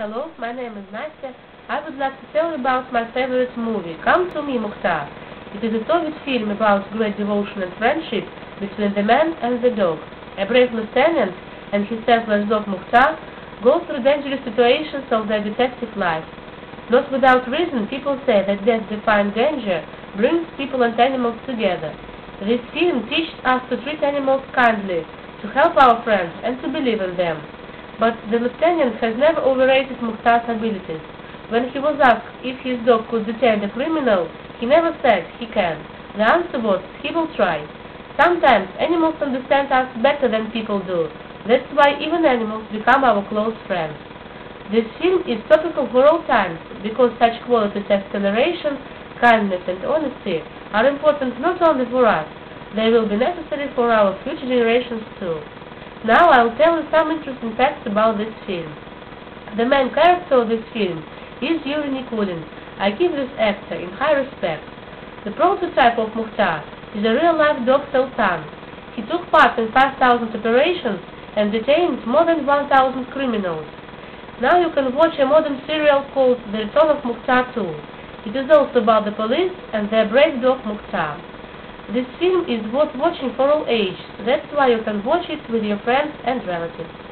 Hello, my name is Nastya. I would like to tell you about my favorite movie, Come to Me, Mukhtar. It is a Soviet film about great devotion and friendship between the man and the dog. A brave lieutenant and his selfless dog Mukhtar go through dangerous situations of their detective life. Not without reason, people say that death-defying danger brings people and animals together. This film teaches us to treat animals kindly, to help our friends, and to believe in them. But the lieutenant has never overrated Mukhtar's abilities. When he was asked if his dog could detain a criminal, he never said he can. The answer was he will try. Sometimes animals understand us better than people do. That's why even animals become our close friends. This film is topical for all times because such qualities as toleration, kindness and honesty are important not only for us, they will be necessary for our future generations too. Now I'll tell you some interesting facts about this film. The main character of this film is Yuri Nikulin. I give this actor in high respect. The prototype of Mukhtar is a real-life dog Sultan. He took part in 5,000 operations and detained more than 1,000 criminals. Now you can watch a modern serial called The Return of Mukhtar 2. It is also about the police and their brave dog Mukhtar. This film is worth watching for all ages, that's why you can watch it with your friends and relatives.